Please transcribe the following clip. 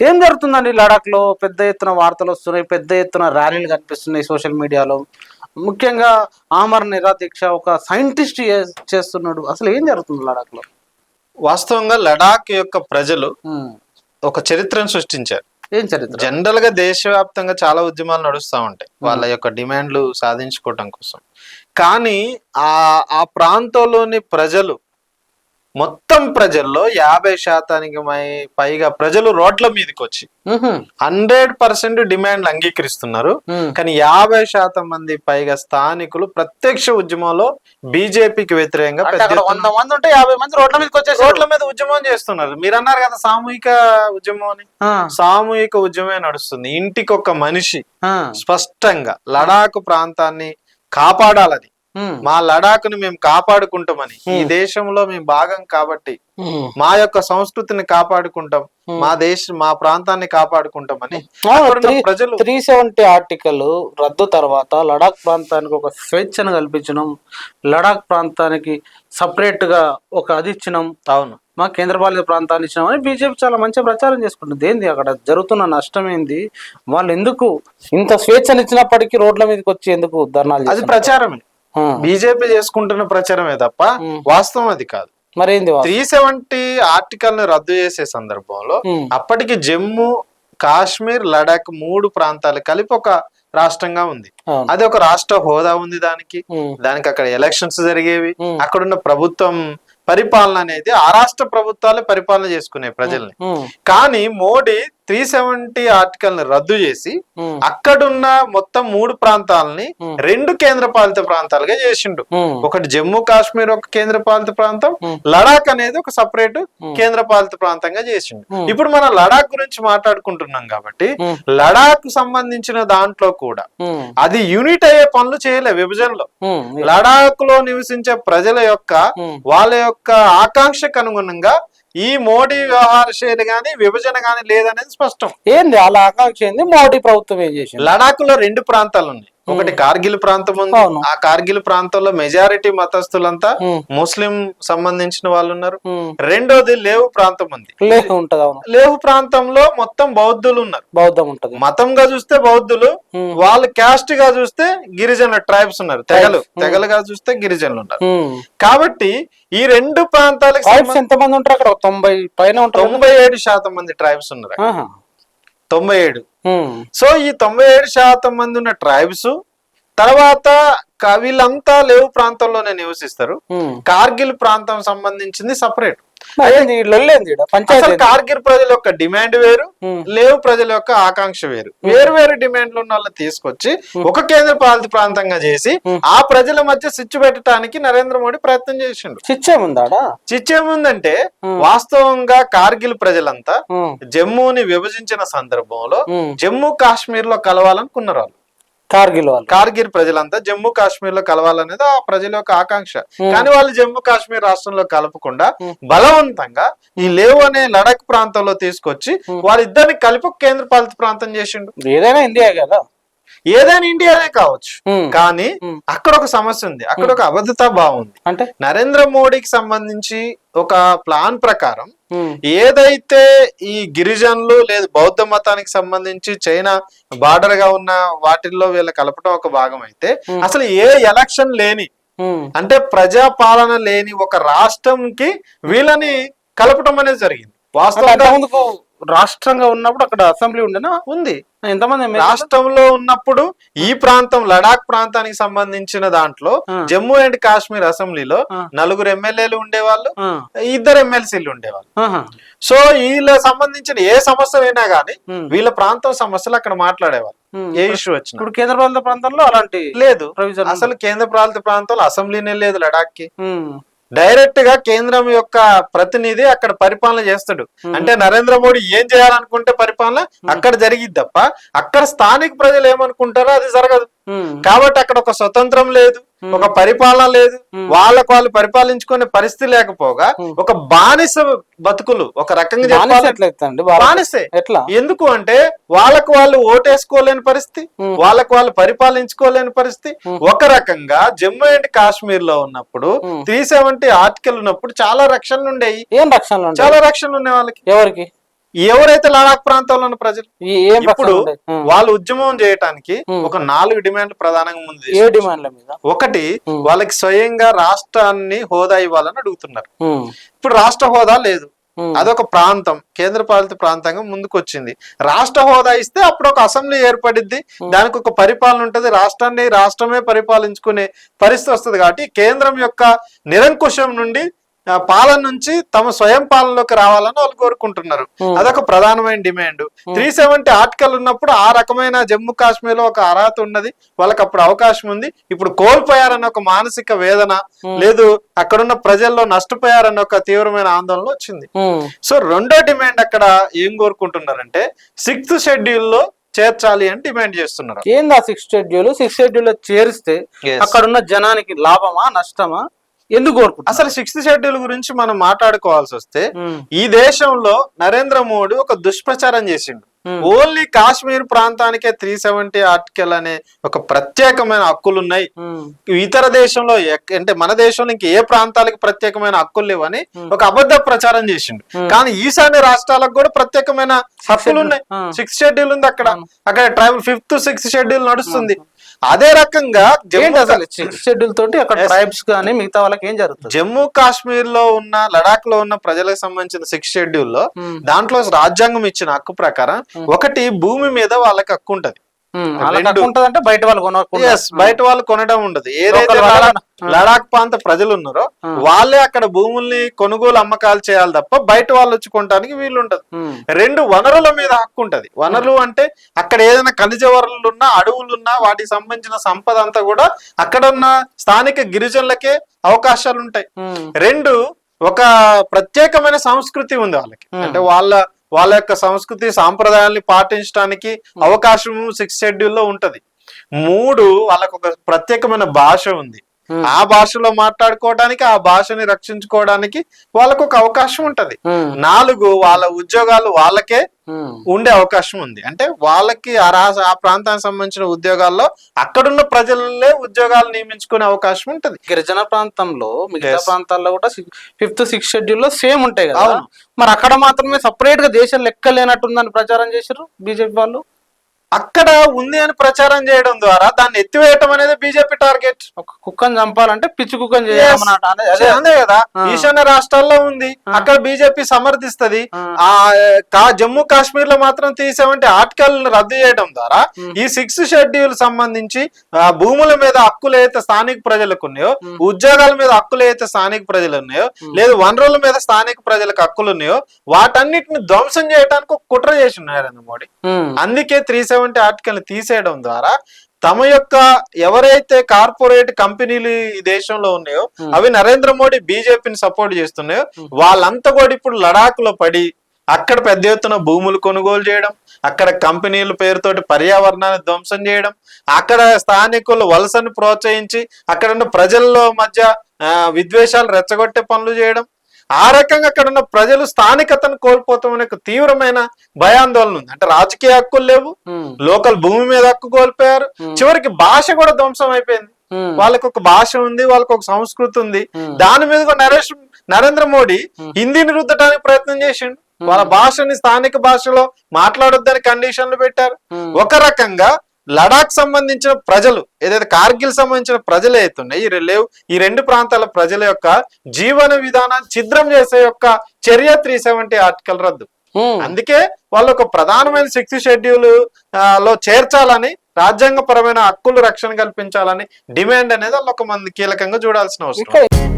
ఏం జరుగుతుందండి లడాక్లో పెద్ద ఎత్తున వార్తలు వస్తున్నాయి పెద్ద ఎత్తున ర్యాలీలు కనిపిస్తున్నాయి సోషల్ మీడియాలో. ముఖ్యంగా ఆమర్ నిరాదీక్ష ఒక సైంటిస్ట్ చేస్తున్నాడు. అసలు ఏం జరుగుతుంది లడాక్లో వాస్తవంగా లడాక్ యొక్క ప్రజలు. ఒక చరిత్రను సృష్టించారు. ఏం చరిత్ర? జనరల్గా దేశవ్యాప్తంగా చాలా ఉద్యమాలు నడుస్తూ ఉంటాయి వాళ్ళ యొక్క డిమాండ్లు సాధించుకోవటం కోసం. కానీ ఆ ఆ ప్రాంతంలోని ప్రజలు మొత్తం ప్రజల్లో యాభై శాతానికి పైగా ప్రజలు రోడ్ల మీదకి వచ్చి. హండ్రెడ్ పర్సెంట్ డిమాండ్లు అంగీకరిస్తున్నారు. కానీ యాభై శాతం మంది పైగా స్థానికులు ప్రత్యక్ష ఉద్యమంలో బీజేపీకి వ్యతిరేకంగా వంద మంది ఉంటే యాభై మంది రోడ్ల మీదకి వచ్చేసి రోడ్ల మీద ఉద్యమం చేస్తున్నారు. మీరు అన్నారు కదా సామూహిక ఉద్యమం అని సామూహిక ఉద్యమే నడుస్తుంది. ఇంటికి ఒక మనిషి స్పష్టంగా లడాక్ ప్రాంతాన్ని కాపాడాలని మా లడాక్ను మేము కాపాడుకుంటామని. ఈ దేశంలో మేము భాగం కాబట్టి మా యొక్క సంస్కృతిని కాపాడుకుంటాం. మా దేశ మా ప్రాంతాన్ని కాపాడుకుంటామని. ప్రజలు త్రీ సెవెంటీ ఆర్టికల్ రద్దు తర్వాత లడాక్ ప్రాంతానికి ఒక స్వేచ్ఛను కల్పించడం లడాక్ ప్రాంతానికి సపరేట్గా ఒక అది ఇచ్చినాం. అవును. మా కేంద్రపాలిత ప్రాంతాన్ని ఇచ్చినాం అని బీజేపీ చాలా మంచిగా ప్రచారం చేసుకుంటుంది. ఏంది అక్కడ జరుగుతున్న నష్టం ఏంది? వాళ్ళు ఎందుకు ఇంత స్వేచ్ఛను ఇచ్చినప్పటికీ రోడ్ల మీదకి వచ్చి ఎందుకు ధర్నాలు అది? ప్రచారమే. బీజేపీ చేసుకుంటున్న ప్రచారమే తప్ప. వాస్తవం అది కాదు మరేంది త్రీ సెవెంటీ ఆర్టికల్ని రద్దు చేసే సందర్భంలో. అప్పటికి జమ్మూ కాశ్మీర్ లడాక్ మూడు ప్రాంతాలు కలిపి ఒక రాష్ట్రంగా ఉంది. అది ఒక రాష్ట్ర హోదా ఉంది దానికి. దానికి అక్కడ ఎలక్షన్స్ జరిగేవి. అక్కడున్న ప్రభుత్వం పరిపాలన అనేది ఆ రాష్ట్ర ప్రభుత్వాలే పరిపాలన చేసుకునే ప్రజల్ని. కానీ మోడీ త్రీ సెవెంటీ ఆర్టికల్ని రద్దు చేసి. అక్కడున్న మొత్తం మూడు ప్రాంతాలని. రెండు కేంద్ర పాలిత ప్రాంతాలుగా చేసిండు. ఒకటి జమ్మూ కాశ్మీర్ ఒక కేంద్ర పాలిత ప్రాంతం. లడాక్ అనేది ఒక సపరేట్ కేంద్ర పాలిత ప్రాంతంగా చేసిండు. ఇప్పుడు మనం లడాక్ గురించి మాట్లాడుకుంటున్నాం కాబట్టి. లడాక్ సంబంధించిన దాంట్లో కూడా. అది యూనిట్ అయ్యే పనులు చేయలే విభజనలో. లడాక్లో నివసించే ప్రజల యొక్క. వాళ్ళ యొక్క ఆకాంక్షకు అనుగుణంగా ఈ మోడీ వ్యవహార శైలి గాని విభజన గాని లేదనేది స్పష్టం. ఏంది? అలా ఆకాంక్ష ఏంది మోడీ ప్రభుత్వం ఏం చేసింది? లడాక్లో రెండు ప్రాంతాలు ఉన్నాయి ఒకటి కార్గిల్ ప్రాంతం ఉంది. ఆ కార్గిల్ ప్రాంతంలో మెజారిటీ మతస్థులంతా. ముస్లిం సంబంధించిన వాళ్ళు ఉన్నారు. రెండోది లేవు ప్రాంతం ఉంది. లేవు ప్రాంతంలో మొత్తం బౌద్ధులు ఉన్నారు. బౌద్ధం ఉంటది. మతంగా చూస్తే బౌద్ధులు. వాళ్ళ క్యాస్ట్గా చూస్తే గిరిజన ట్రైబ్స్ ఉన్నారు. తెగలు. తెగలుగా చూస్తే గిరిజనులు ఉన్నారు. కాబట్టి ఈ రెండు ప్రాంతాలకు ట్రైబ్స్ ఎంత మంది ఉంటారు అక్కడ? తొంభై పైన ఉంటారు తొంభై ఏడు శాతం మంది ట్రైబ్స్ ఉన్నారు. తొంభై ఏడు. సో ఈ తొంభై ఏడు శాతం మంది ఉన్న ట్రైబ్స్ తర్వాత వీళ్ళంతా లేవు ప్రాంతంలోనే నివసిస్తారు. కార్గిల్ ప్రాంతం సంబంధించింది సపరేట్ అసలు? కార్గిల్ ప్రజల యొక్క డిమాండ్ వేరు. లేవు ప్రజల యొక్క ఆకాంక్ష వేరు వేరు వేరు డిమాండ్లు ఉన్న వాళ్ళని తీసుకొచ్చి ఒక కేంద్ర పాలిత ప్రాంతంగా చేసి ఆ ప్రజల మధ్య సిచ్చు పెట్టడానికి నరేంద్ర మోడీ ప్రయత్నం చేసిండు చిచ్చేముందాడా చిచ్చేముందంటే. వాస్తవంగా కార్గిల్ ప్రజలంతా. జమ్మూని విభజించిన సందర్భంలో. జమ్మూ కాశ్మీర్లో కలవాలనుకున్నారు వాళ్ళు కార్గిల్ కార్గిల్ ప్రజలంతా జమ్మూ కాశ్మీర్లో కలవాలనేది ఆ ప్రజల యొక్క ఆకాంక్ష. కానీ వాళ్ళు జమ్మూ కాశ్మీర్ రాష్ట్రంలో కలపకుండా బలవంతంగా ఈ లేవు అనే లడక్ ప్రాంతంలో తీసుకొచ్చి వాళ్ళిద్దరిని కలిపి కేంద్ర పాలిత ప్రాంతం చేసిండు. ఏదైనా ఇండియా కదా. ఏదైనా ఇండియానే కావచ్చు. కానీ. అక్కడ ఒక సమస్య ఉంది అక్కడ ఒక అబద్ధతా బాగుంది అంటే నరేంద్ర మోడీకి సంబంధించి ఒక ప్లాన్ ప్రకారం. ఏదైతే ఈ గిరిజనులు లేదు బౌద్ధ మతానికి సంబంధించి చైనా బార్డర్గా ఉన్న వాటిల్లో వీళ్ళ కలపటం ఒక భాగం అయితే అసలు ఏ ఎలక్షన్ లేని. అంటే ప్రజా పాలన లేని ఒక రాష్ట్రంకి వీళ్ళని కలపటం అనేది జరిగింది వాస్తవంగా రాష్ట్రంగా ఉన్నప్పుడు అక్కడ అసెంబ్లీ ఉండేనా ఉంది ఎంతమంది? రాష్ట్రంలో ఉన్నప్పుడు ఈ ప్రాంతం లడాక్ ప్రాంతానికి సంబంధించిన దాంట్లో. జమ్మూ అండ్ కాశ్మీర్ అసెంబ్లీలో. నలుగురు ఎమ్మెల్యేలు ఉండేవాళ్ళు. ఇద్దరు ఎమ్మెల్సీలు ఉండేవాళ్ళు. సో వీళ్ళ సంబంధించిన ఏ సమస్య అయినా గానీ ఉమ్. వీళ్ళ ప్రాంతం సమస్యలు అక్కడ మాట్లాడేవాళ్ళు. ఏ ఇష్యూ వచ్చినా ఇప్పుడు కేంద్ర పాలిత ప్రాంతాల్లో అలాంటి లేదు అసలు కేంద్ర ప్రాంత ప్రాంతంలో అసెంబ్లీనే లేదు లడాక్కి. డైరెక్ట్గా కేంద్రం యొక్క ప్రతినిధి అక్కడ పరిపాలన చేస్తాడు. అంటే నరేంద్ర మోడీ ఏం చేయాలనుకుంటే పరిపాలన అక్కడ జరిగిద్ది తప్ప అక్కడ స్థానిక ప్రజలు ఏమనుకుంటారో అది జరగదు. కాబట్టి అక్కడ ఒక స్వతంత్రం లేదు. ఒక పరిపాలన లేదు. వాళ్ళకు వాళ్ళు పరిపాలించుకునే పరిస్థితి లేకపోగా ఒక బానిస బతుకులు ఒక రకంగా బానిస చెప్పాలి ఎట్లా? బానిసే. ఎందుకు అంటే వాళ్ళకు వాళ్ళు ఓటేసుకోలేని పరిస్థితి వాళ్ళకు వాళ్ళు పరిపాలించుకోలేని పరిస్థితి. ఒక రకంగా జమ్మూ అండ్ కాశ్మీర్లో ఉన్నప్పుడు త్రీ సెవెంటీ ఆర్టికల్ ఉన్నప్పుడు చాలా రక్షణలు ఉండేవి. ఏం రక్షణలు ఉంటాయి చాలా రక్షణలు ఉన్నాయి వాళ్ళకి. ఎవరికి? ఎవరైతే లడాక్ ప్రాంతంలో ఉన్న ప్రజలు ఇప్పుడు. వాళ్ళు ఉద్యమం చేయటానికి. ఒక నాలుగు డిమాండ్లు ప్రధానంగా ముందు ఏ డిమాండ్ల మీద ఒకటి. వాళ్ళకి స్వయంగా రాష్ట్రాన్ని హోదా ఇవ్వాలని అడుగుతున్నారు. ఇప్పుడు రాష్ట్ర హోదా లేదు. అదొక ప్రాంతం కేంద్ర పాలిత ప్రాంతంగా ముందుకు వచ్చింది రాష్ట్ర హోదా ఇస్తే అప్పుడు ఒక అసెంబ్లీ ఏర్పడిద్ది దానికి ఒక పరిపాలన ఉంటది రాష్ట్రాన్ని రాష్ట్రమే పరిపాలించుకునే పరిస్థితి వస్తుంది కాబట్టి కేంద్రం యొక్క నిరంకుశం నుండి పాలన నుంచి తమ స్వయం పాలనలోకి రావాలని వాళ్ళు కోరుకుంటున్నారు. అదొక ప్రధానమైన డిమాండ్. త్రీ సెవెంటీ ఆర్టికల్ ఉన్నప్పుడు ఆ రకమైన జమ్మూ కాశ్మీర్లో ఒక అర్హత ఉన్నది. వాళ్ళకి అప్పుడు అవకాశం ఉంది. ఇప్పుడు కోల్పోయారన్న ఒక మానసిక వేదన లేదు అక్కడున్న ప్రజల్లో నష్టపోయారన్న ఒక తీవ్రమైన ఆందోళన వచ్చింది. సో రెండో డిమాండ్ అక్కడ ఏం కోరుకుంటున్నారంటే సిక్స్త్ షెడ్యూల్లో చేర్చాలి అని డిమాండ్ చేస్తున్నారు. ఏంది ఆ సిక్స్ షెడ్యూల్? సిక్స్ షెడ్యూల్ చేరిస్తే అక్కడ ఉన్న జనానికి లాభమా నష్టమా? ఎందుకు కోరుకుంటారు అసలు సిక్స్త్ షెడ్యూల్ గురించి మనం మాట్లాడుకోవాల్సి వస్తే ఈ దేశంలో నరేంద్ర మోడీ ఒక దుష్ప్రచారం చేసిండు. ఓన్లీ కాశ్మీర్ ప్రాంతానికే త్రీ సెవెంటీ ఆర్టికల్ అనే ఒక ప్రత్యేకమైన హక్కులు ఉన్నాయి. ఇతర దేశంలో అంటే మన దేశంలో ఇంక ఏ ప్రాంతాలకు ప్రత్యేకమైన హక్కులు లేవని ఒక అబద్ధ ప్రచారం చేసిండు. కానీ ఈశాన్య రాష్ట్రాలకు కూడా ప్రత్యేకమైన హక్కులు ఉన్నాయి. సిక్స్త్ షెడ్యూల్ ఉంది అక్కడ. అక్కడ ట్రైబల్ ఫిఫ్త్ సిక్స్త్ షెడ్యూల్ నడుస్తుంది. అదే రకంగా అసలు షెడ్యూల్ తోటి అక్కడ ట్రైబ్స్ కానీ మిగతా వాళ్ళకి ఏం జరుగుతుంది? జమ్మూ కాశ్మీర్లో ఉన్న లడాక్లో ఉన్న ప్రజలకు సంబంధించిన సిక్స్ షెడ్యూల్లో Hmm. దాంట్లో రాజ్యాంగం ఇచ్చిన హక్కు ప్రకారం ఒకటి భూమి మీద వాళ్ళకి హక్కు ఉంటది. ఉంటదంటే బయట వాళ్ళు బయట వాళ్ళు కొనడం ఉండదు. ఏదైతే లడాక్ ప్రాంత ప్రజలు ఉన్నారో వాళ్ళే అక్కడ భూముల్ని కొనుగోలు అమ్మకాలు చేయాలి తప్ప బయట వాళ్ళు వచ్చి కొనడానికి వీలు ఉండదు. రెండు వనరుల మీద హక్కు ఉంటది. వనరులు అంటే అక్కడ ఏదైనా ఖనిజ వనరులు ఉన్నా అడవులు ఉన్నా వాటికి సంబంధించిన సంపద అంతా కూడా అక్కడ ఉన్న స్థానిక గిరిజనులకే అవకాశాలు ఉంటాయి. రెండు ఒక ప్రత్యేకమైన సంస్కృతి ఉంది వాళ్ళకి. అంటే వాళ్ళ వాళ్ళ యొక్క సంస్కృతి సాంప్రదాయాల్ని పాటించడానికి అవకాశం సిక్స్ షెడ్యూల్లో ఉంటది మూడు వాళ్ళకు ఒక ప్రత్యేకమైన భాష ఉంది Hmm. ఆ భాషలో మాట్లాడుకోవడానికి ఆ భాషని రక్షించుకోవడానికి వాళ్ళకు ఒక అవకాశం ఉంటది. నాలుగు వాళ్ళ ఉద్యోగాలు వాళ్ళకే. ఉండే అవకాశం ఉంది అంటే వాళ్ళకి ఆ రాష్ట్ర ఆ ప్రాంతానికి సంబంధించిన ఉద్యోగాల్లో అక్కడున్న ప్రజలే ఉద్యోగాలు నియమించుకునే అవకాశం ఉంటది గిరిజన ప్రాంతంలో మిగతా. ప్రాంతాల్లో కూడా ఫిఫ్త్ సిక్స్ షెడ్యూల్లో సేమ్ ఉంటాయి కదా అవును. మరి అక్కడ మాత్రమే సపరేట్గా దేశం లెక్క లేనట్టుందని ప్రచారం చేశారు బీజేపీ వాళ్ళు అక్కడ ఉంది అని ప్రచారం చేయడం ద్వారా దాన్ని ఎత్తివేయటం అనేది బీజేపీ టార్గెట్. ఒక కుక్కని చంపాలంటే పిచ్చి కుక్కని అదే- కదా. ఈశాన్య రాష్ట్రాల్లో ఉంది. అక్కడ బీజేపీ సమర్థిస్తది. ఆ. జమ్మూ కాశ్మీర్లో మాత్రం తీసేవంటి ఆర్టికల్ రద్దు చేయడం ద్వారా ఈ సిక్స్ షెడ్యూల్ సంబంధించి భూముల మీద హక్కులు అయితే స్థానిక ప్రజలకు ఉన్నాయో ఉద్యోగాల మీద హక్కులు అయితే స్థానిక ప్రజలు ఉన్నాయో లేదు వనరుల మీద స్థానిక ప్రజలకు హక్కులు ఉన్నాయో వాటన్నిటిని ధ్వంసం చేయడానికి ఒక కుట్ర చేసి ఉన్నారు నరేంద్ర మోడీ. అందుకే త్రీ సెవెంటీ ఆర్టికల్ తీసేయడం ద్వారా తమ యొక్క ఎవరైతే కార్పొరేట్ కంపెనీలు ఈ దేశంలో ఉన్నాయో అవి నరేంద్ర మోడీ బీజేపీని సపోర్ట్ చేస్తున్నాయో వాళ్ళంతా కూడా ఇప్పుడు లడాక్లో పడి అక్కడ పెద్ద ఎత్తున భూములు కొనుగోలు చేయడం అక్కడ కంపెనీల పేరుతోటి పర్యావరణాన్ని ధ్వంసం చేయడం అక్కడ స్థానికులు వలసను ప్రోత్సహించి అక్కడ ఉన్న ప్రజల్లో మధ్య విద్వేషాలు రెచ్చగొట్టే పనులు చేయడం ఆ రకంగా అక్కడ ఉన్న ప్రజలు స్థానికతను కోల్పోతామనే తీవ్రమైన భయాందోళన ఉంది. అంటే రాజకీయ హక్కులు లేవు. లోకల్ భూమి మీద హక్కు కోల్పోయారు. చివరికి భాష కూడా ధ్వంసం అయిపోయింది. వాళ్ళకి ఒక భాష ఉంది వాళ్ళకి ఒక సంస్కృతి ఉంది. దాని మీద కూడా నరేష్ నరేంద్ర మోడీ హిందీని రుద్దడానికి ప్రయత్నం చేసిండు. వాళ్ళ భాషని స్థానిక భాషలో మాట్లాడొద్దని కండిషన్లు పెట్టారు. ఒక రకంగా లడాక్ సంబంధించిన ప్రజలు ఏదైతే కార్గిల్ సంబంధించిన ప్రజలు అవుతున్నాయి ఈ లేవు ఈ రెండు ప్రాంతాల ప్రజల యొక్క జీవన విధానాన్ని ఛిద్రం చేసే యొక్క చర్య త్రీ సెవెంటీ ఆర్టికల్ రద్దు. అందుకే వాళ్ళు ఒక ప్రధానమైన సిక్స్త్ షెడ్యూల్లో చేర్చాలని రాజ్యాంగపరమైన హక్కులు రక్షణ కల్పించాలని డిమాండ్ అనేది వాళ్ళు ఒక మంది కీలకంగా చూడాల్సిన అవసరం